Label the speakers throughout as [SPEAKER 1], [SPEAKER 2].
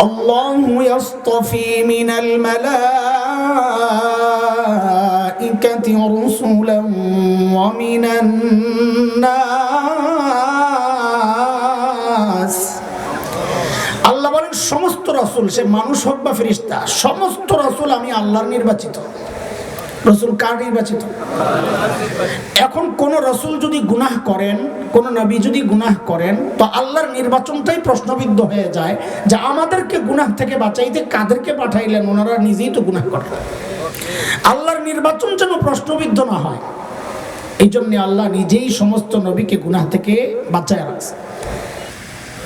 [SPEAKER 1] الله يصطفي من الملائكة رسلا ومن الناس আল্লাহ বলেন সমস্ত রসুল সে মানুষ হোক বা ফেরিস্তা সমস্ত রসুল আমি আল্লাহর নির্বাচিত রসুল কার নির্বাচিত? এখন কোন রসুল যদি গুনাহ করেন, কোন নবী যদি গুনাহ করেন, তো আল্লাহর নির্বাচনটাই প্রশ্নবিদ্ধ হয়ে যায় যে আমাদেরকে গুনাহ থেকে বাঁচাইতে কাদেরকে পাঠাইলেন? ওনারা নিজেই তো গুনাহ করেন। আল্লাহর নির্বাচন যেন প্রশ্নবিদ্ধ না হয় এই জন্য আল্লাহ নিজেই সমস্ত নবীকে গুনাহ থেকে বাঁচায় রাখছে।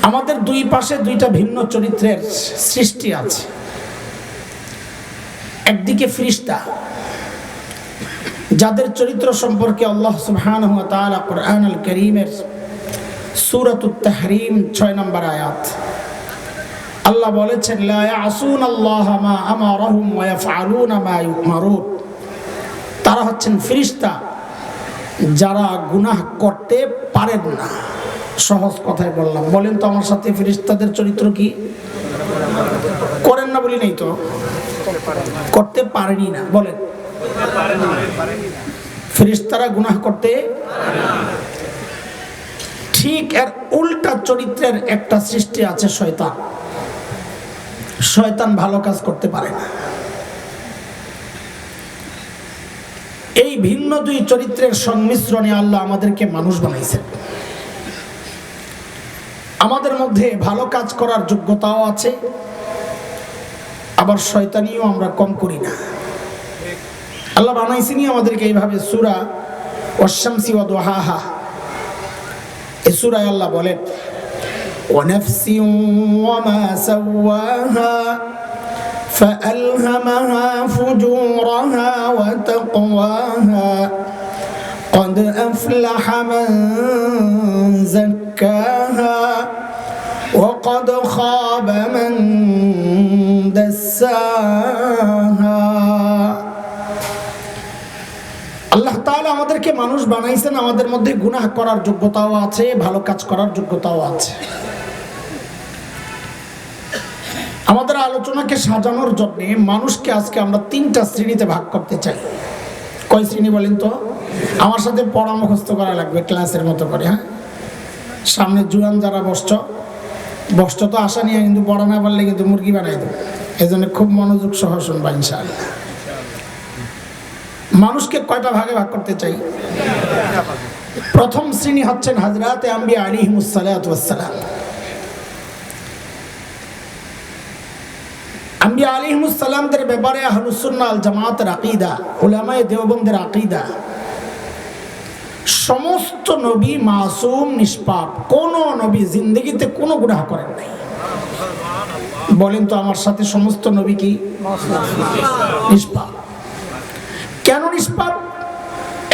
[SPEAKER 1] আমাদের দুই পাশে দুইটা ভিন্ন চরিত্রের সৃষ্টি আছে। একদিকে ফ্রিস্তা যাদের চরিত্র সম্পর্কে আল্লাহ তাআলা কোরআন আল করিমের সূরাতুত তাহরিম 6 নম্বর আয়াত। আল্লাহ বলেছেন ইয়াসুন আল্লাহ তারা হচ্ছেন ফেরেশতা যারা গুনাহ করতে পারেন না। সহজ কথায় বললাম। বলেন তো আমার সাথে ফেরেশতাদের চরিত্র কি? করেন না বলি নাই তো? করতে পারেনি না। বলেন। ফেরেশতারা গুনাহ করতে ঠিক এর উল্টা চরিত্রের একটা সৃষ্টি আছে শয়তান। শয়তান ভালো কাজ করতে পারে না। এই ভিন্ন দুই চরিত্রের সংমিশ্রণে আল্লাহ আমাদেরকে মানুষ বানাইছেন। আমাদের মধ্যে ভালো কাজ করার যোগ্যতাও আছে, আবার শয়তানিও আমরা কম করি না। আল্লাহ বানাইছেনি আমাদেরকে এইভাবে সুরা ওয়াশামসি ওয়া দুহাহা এই সূরায় আল্লাহ বলেন ونفس وما سواها فألهمها فجورها وتقواها قد أفلح من زكاها وقد خاب من دساها তাআলা আমাদেরকে মানুষ বানাইছেন, আমাদের মধ্যে গুনাহ করার যোগ্যতাও আছে, ভালো কাজ করার যোগ্যতাও আছে। আমাদের আলোচনাকে সাজানোর জন্য মানুষকে আজকে আমরা তিনটা শ্রেণীতে ভাগ করতে চাই। কয় শ্রেণি বলেন তো? আমার সাথে পড়া মুখস্থ করা লাগবে ক্লাসের মতো করে হ্যাঁ? সামনে জুয়ান যারা বসছ বসছ তো আশা নিয়ে, কিন্তু পড়া না পারলে কিন্তু মুরগি বানাই দেবো। এই জন্য খুব মনোযোগ সহ শুনবা ইনশাআল্লাহ। মানুষকে কয়টা ভাগে ভাগ করতে চাই? প্রথম শ্রেণি হচ্ছেন হাজরাতে আম্বি আলী হিমুসালাম আম্বি আলী হিমুসালামদের ব্যাপারে আহলুসুন্না আল জামাতের আকিদা, উলামায়ে দেওবন্দের আকিদা। সমস্ত নবী মাসুম, নিষ্পাপ, কোন নবী জিন্দগিতে কোনো গুনাহ করেন নাই। বলেন তো আমার সাথে সমস্ত নবী কি? নিষ্পাপ কেন নিষ্পাপ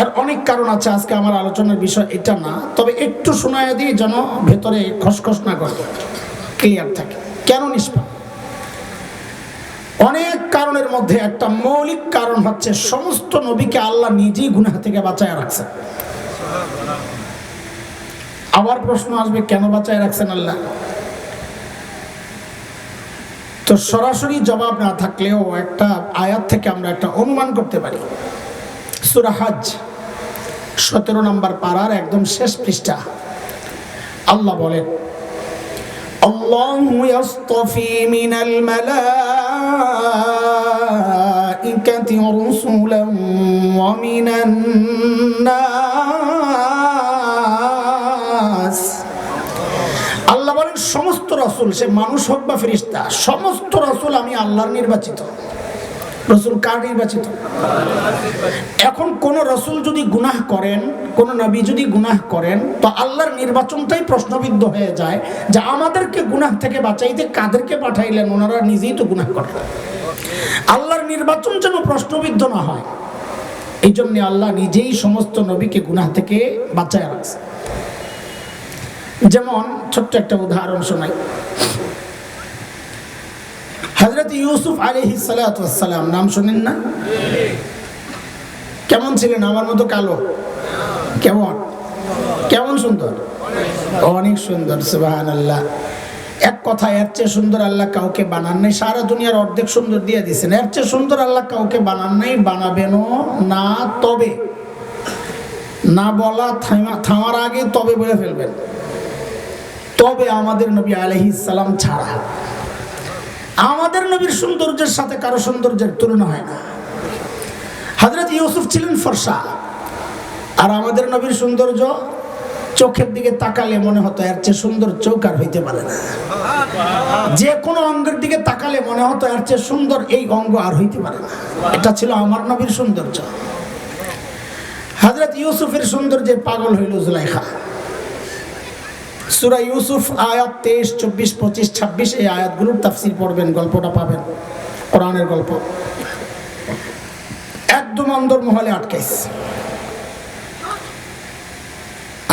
[SPEAKER 1] এর অনেক কারণ আছে আজকে আমার আলোচনার বিষয় এটা না। তবে একটু শোনায় দিয়ে যেন ভেতরে খসখস না করে। ক্লিয়ার থাকে। কেন নিষ্পাপ? অনেক কারণের মধ্যে একটা মৌলিক কারণ হচ্ছে সমস্ত নবীকে আল্লাহ নিজেই গুনাহ থেকে বাঁচায় রাখছেন। আবার প্রশ্ন আসবে, কেন বাঁচায় রাখছেন আল্লাহ? তো সরাসরি জবাব না থাকলেও একটা আয়াত থেকে আমরা একটা অনুমান করতে পারি। সুরাহাজ সতেরো নম্বর পাড়ার একদম শেষ পৃষ্ঠা আল্লাহ বলেন الله يصطفي من الملائكة رسلا ومن الناس আল্লাহ বলেন সমস্ত রসুল সে মানুষ হোক বা ফেরিস্তা সমস্ত রসুল আমি আল্লাহর নির্বাচিত রসুল কার নির্বাচিত? এখন কোন রসুল যদি গুনাহ করেন, কোন নবী যদি গুনাহ করেন, তো আল্লাহর নির্বাচনটাই প্রশ্নবিদ্ধ হয়ে যায় যে আমাদেরকে গুনাহ থেকে বাঁচাইতে কাদেরকে পাঠাইলেন? ওনারা নিজেই তো গুনাহ করেন। আল্লাহর নির্বাচন যেন প্রশ্নবিদ্ধ না হয় এই জন্য আল্লাহ নিজেই সমস্ত নবীকে গুনাহ থেকে বাঁচায় রাখছে। যেমন ছোট্ট একটা উদাহরণ শোনাই। ইউসুফ আলহি সালাম, নাম শোনেন না? কেমন ছিলেন? আমার মতো কালো? কেমন? কেমন সুন্দর? অনেক সুন্দর সুবাহান আল্লাহ এক কথা এর চেয়ে সুন্দর আল্লাহ কাউকে বানান নাই। সারা দুনিয়ার অর্ধেক সুন্দর দিয়ে দিয়েছেন। এর চেয়ে সুন্দর আল্লাহ কাউকে বানান নাই, বানাবেনও না, তবে, না বলা থামার আগে তবে বলে ফেলবেন। তবে আমাদের নবী আলহি সালাম ছাড়া। আমাদের নবীর সৌন্দর্যের সাথে কারও সৌন্দর্যের তুলনা হয় না। হজরত ইউসুফ ছিলেন ফর্সা। আর আমাদের নবীর সৌন্দর্য চোখের দিকে তাকালে মনে হতো এর চেয়ে সুন্দর চোখ আর হইতে পারে না। যে কোনো অঙ্গের দিকে তাকালে মনে হতো এর চেয়ে সুন্দর এই অঙ্গ আর হইতে পারে না। এটা ছিল আমার নবীর সৌন্দর্য। হজরত ইউসুফের সৌন্দর্যে পাগল হইল জুলাইখা। সুরা ইউসুফ, আয়াত তেইশ, চব্বিশ, পঁচিশ, ছাব্বিশ, এই আয়াতগুলোর তাফসির পড়বেন, গল্পটা পাবেন, কোরআনের গল্প। একদম অন্দর মহলে আটকাইছে।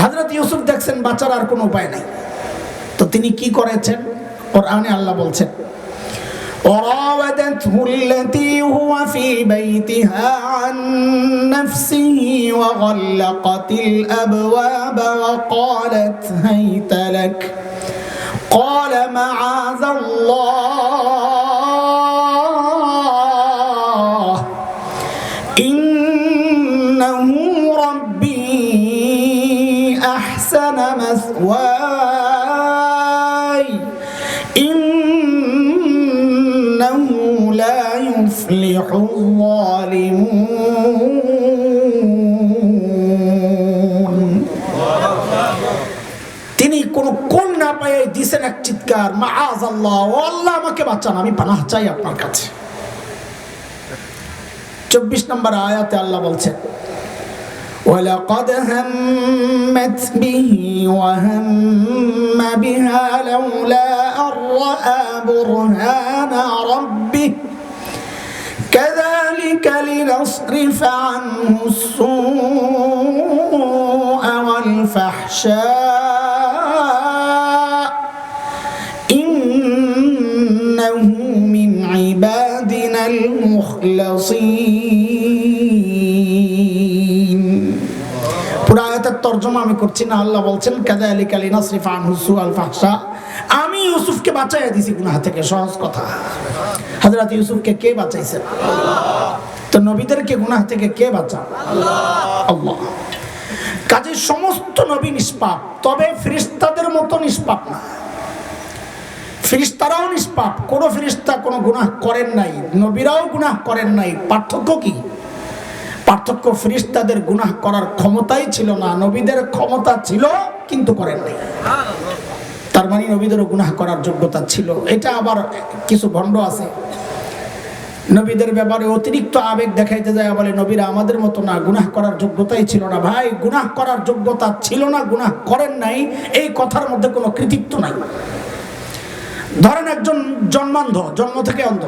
[SPEAKER 1] হাজরত ইউসুফ দেখছেন, বাঁচার আর কোনো উপায় নাই। তো তিনি কি করেছেন? কোরআনে আল্লাহ বলছেন وراودته التي هو في بيتها عن نفسه وغلقت الأبواب وقالت هيت لك. قال معاذ الله. إنه ربي أحسن مثواي. يفلح الظالمون তিনি কোন কোন না পায়ে দিছেন এক চিৎকার মা আজ আল্লাহ ও আল্লাহ আমাকে বাঁচান আমি পানাহ চাই আপনার কাছে চব্বিশ নম্বর আয়াতে আল্লাহ বলছেন ولقد همت به وهم بها لولا أن رأى برهان ربه كذلك لنصرف عنه السوء والفحشاء إنه من عبادنا المخلصين পুরো আয়াতের তর্জমা আমি করছি না আল্লাহ বলছেন কাদা আলী কালী নাসরিফ আনহুসু আল ফাহসা আমি ইউসুফকে বাঁচাইয়া দিছি গুনাহ থেকে, সহজ কথা। হযরত ইউসুফকে কে বাঁচাইছেন তো নবীদেরকে গুনাহ থেকে কে বাঁচান আল্লাহ। কাজে সমস্ত নবী নিষ্পাপ, তবে ফেরেশতাদের মতো নিষ্পাপ না। ফিরিস্তারাও নিষ্পাপ, কোনো ফিরিস্তা কোনো গুনাহ করেন নাই, নবীরাও গুনাহ করেন নাই। পার্থক্য কি? পার্থক্য ফিরিস্তাদের গুনাহ করার ক্ষমতাই ছিল না, নবীদের ক্ষমতা ছিল, কিন্তু করেন নাই। মানে নবীদেরও গুনাহ করার যোগ্যতা ছিল। এটা আবার কিছু ভণ্ড আছে। নবীদের ব্যাপারে অতিরিক্ত আবেগ দেখাইতে যায় বলে, নবীরা আমাদের মতো না, গুনাহ করার যোগ্যতাই ছিল না। ভাই, গুনাহ করার যোগ্যতা ছিল না, গুনাহ করেন নাই। এই কথার মধ্যে কোনো কৃতিত্ব নাই। ধরেন একজন জন্মান্ধ, জন্ম থেকে অন্ধ।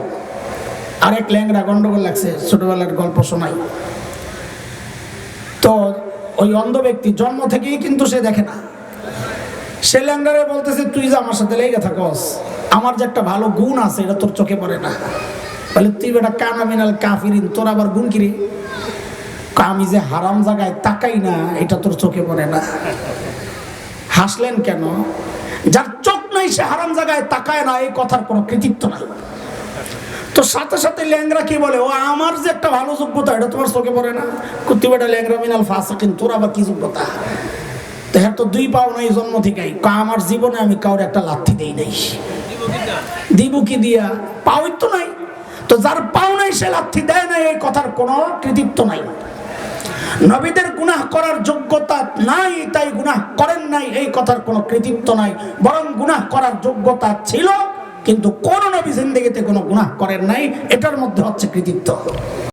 [SPEAKER 1] আরেক ল্যাংরা গন্ডগোল লাগছে, ছোটবেলার গল্প শোনাই। তো ওই অন্ধ ব্যক্তি জন্ম থেকেই কিন্তু সে দেখে না। সে ল্যাংরারে বলতেছে, তুই যে আমার সাথে লেগে থাকস, আমার যে একটা ভালো গুণ আছে, এটা তোর চোখে পড়ে না। বলে, তুই বেটা কানা মিনাল কাফিরিন, তোর আবার গুণ কিরে আমি যে হারাম জায়গায় তাকাই না, এটা তোর চোখে পড়ে না। হাসলেন কেন? যার চোখ নাই, সে হারাম জায়গায় তাকায় না, এই কথার কোনো কৃতিত্ব নাই। তো সাথে সাথে ল্যাংরা কি বলে, ও, আমার যে একটা ভালো যোগ্যতা, এটা তোমার চোখে পড়ে না? কুত্তি বেটা ল্যাংরা মিনাল ফাঁসাকিন, তোর আবার কি যোগ্যতা? হ্যাঁ তো দুই পাও নাই জন্ম থেকেই। আমার জীবনে আমি কাউর একটা লাথি দেই নাই। দিব কি দিয়া? পাওই তো নাই। তো যার পাও নাই, সে লাথি দেয় না এই কথার কোনো কৃতিত্ব নাই। নবীদের গুনাহ করার যোগ্যতা নাই, তাই গুনাহ করেন নাই, এই কথার কোনো কৃতিত্ব নাই। বরং গুনাহ করার যোগ্যতা ছিল, কিন্তু কোন নবী জিন্দেগিতে কোনো গুনাহ করেন নাই, এটার মধ্যে হচ্ছে কৃতিত্ব।